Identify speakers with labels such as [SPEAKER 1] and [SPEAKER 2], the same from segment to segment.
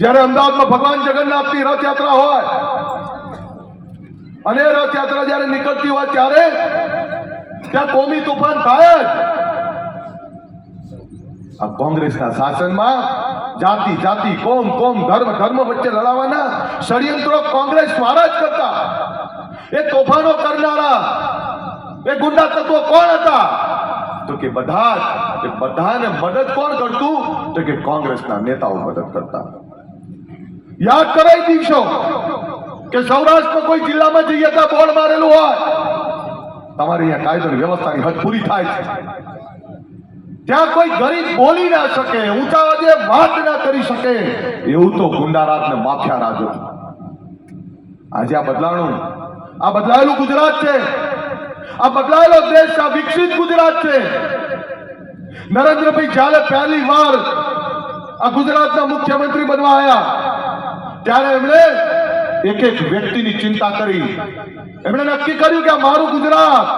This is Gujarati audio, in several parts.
[SPEAKER 1] જ્યારે અમદાવાદમાં ભગવાન જગન્નાથની રથયાત્રા હોય, અને રથયાત્રા જ્યારે નીકળતી હોય ત્યારે ત્યાં કોમી તોફાન થાય આ કોંગ્રેસના શાસનમાં જાતિ જાતિ, કોમ કોમ, ધર્મ ધર્મ વચ્ચે લડાવવાના ષડયંત્રો કોંગ્રેસ દ્વારા જ કરતા. એ તોફાનો કરનારા, એ ગુંડા તત્વો કોણ હતા? તો કે બધા જ. બધાને મદદ કોણ કરતું? તો કે કોંગ્રેસના નેતાઓ મદદ કરતા. યાદ કરાઈ દીશો કે સૌરાષ્ટ્ર કોઈ જિલ્લામાં જઈએ ત્યાં બોર્ડ મારેલું હોય. તમારી અહીંયા કાયદો વ્યવસ્થાની હદ પૂરી થાય છે. ત્યાં કોઈ ગરીબ બોલી ના શકે, ઊંચા અવાજે વાત ના કરી શકે. એવું તો ગુંડારાજ ને માફિયા રાજ. આજે આ બદલાણું, આ બદલાયેલું ગુજરાત છે. આ બદલાયેલો દેશ, આ વિકસિત ગુજરાત છે. નરેન્દ્રભાઈ જ્યારે પહેલી વાર આ ગુજરાતના મુખ્યમંત્રી બનવા આવ્યા ત્યારે એમણે એક એક વ્યક્તિની ચિંતા કરી. એમણે નક્કી કર્યું કે મારું ગુજરાત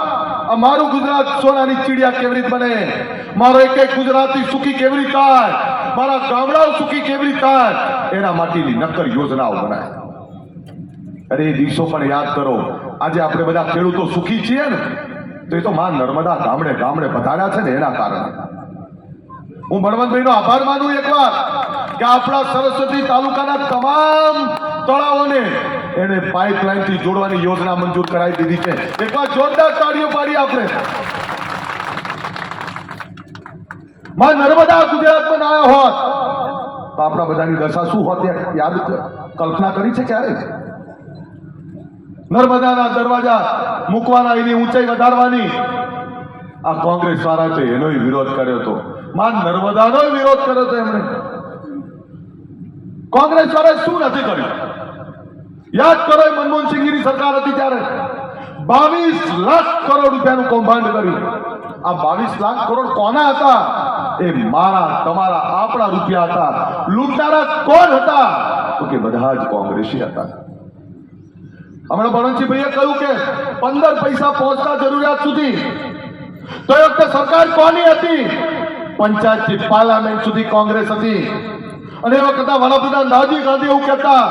[SPEAKER 1] મારું ગુજરાત સોનાની ચીડિયા કેવી રીતે બને? મારો એક એક ગુજરાતી સુખી કેવી રીતે થાય? મારા ગામડાઓ સુખી કેવી રીતે થાય? એના માટેની નક્કર યોજનાઓ બનાય. અરે એ દિવસો પણ યાદ કરો. આજે આપણે બધા ખેડૂતો સુખી છીએ ને, તો એ તો માં નર્મદા ગામડે ગામડે પધાર્યા છે ને એના કારણે. હું બળવંતભાઈનો આભાર માનું એકવાર કે આપણા સરસ્વતી તાલુકાના તમામ તળાવોને એને પાઇપલાઇનથી જોડવાની યોજના મંજૂર કરાવી દીધી છે. એકવાર જોરદાર તાળીઓ પાડી આપણે. માં નર્મદા ગુજરાતમાં ના આવ્યા હોત, તો આપણા બધાની દશા શું હોત યાદ કલ્પના કરી છે ક્યારે? નર્મદાના દરવાજા મૂકવાના એની ઊંચાઈ વધારવાની. આ કોંગ્રેસ વાળા છે એનો વિરોધ કર્યો હતો માં નર્મદાનો વિરોધ કર્યો હતો એમણે. કોંગ્રેસ વાળાએ શું નથી કર્યું? યાદ કરો મનમોહનસિંહની સરકાર હતી ત્યારે. બાવીસ લાખ કરોડ રૂપિયાનું કૌભાંડ કર્યું. આ બાવીસ લાખ કરોડ કોના હતા? એ મારા, તમારા આપણા રૂપિયા હતા. લૂંટારા કોણ હતા? તો કે બધા જ કોંગ્રેસી હતા. હમણાં બળવંતસિંહભાઈએ કહ્યું કે પંદર પૈસા પહોંચતા જરૂરિયાત સુધી. તો એ વખતે સરકાર કોની હતી? પંચાયતથી પાર્લામેન્ટ સુધી કોંગ્રેસ હતી. અને એ વખતે વડાપ્રધાન રાજીવ ગાંધી એવું કહેતા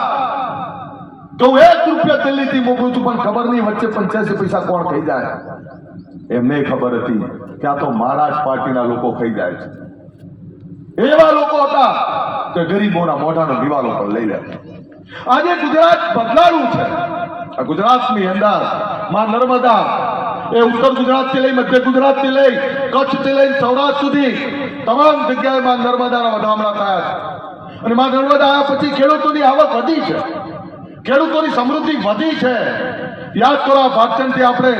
[SPEAKER 1] કે હું એક રૂપિયા દિલ્હીથી મોકલું છું, પણ ખબર નહીં વચ્ચે પંચ્યાસી પૈસા કોણ ખાઈ જાય. એમને ખબર હતી કે આ તો મારા જ પાર્ટીના લોકો ખાઈ જાય છે. એવા લોકો હતા કે ગરીબોના મોઢાનો દિવાલો પર લઈ લે. આજે ગુજરાત બદલાડું છે. આ ગુજરાતની અંદરમાં નર્મદા, એ ઉત્તર ગુજરાતથી લઈ મધ્ય ગુજરાતથી લઈ કચ્છથી લઈ સૌરાષ્ટ્ર સુધી તમામ જગ્યાએ માં નર્મદાના વધામણા થયા છે. અને માં નર્મદા આવ્યા પછી ખેડૂતોની આવક વધી છે. ખેડૂતોની સમૃદ્ધિ વધી છે. યાદ કરો આ ભાગચંદથી આપણે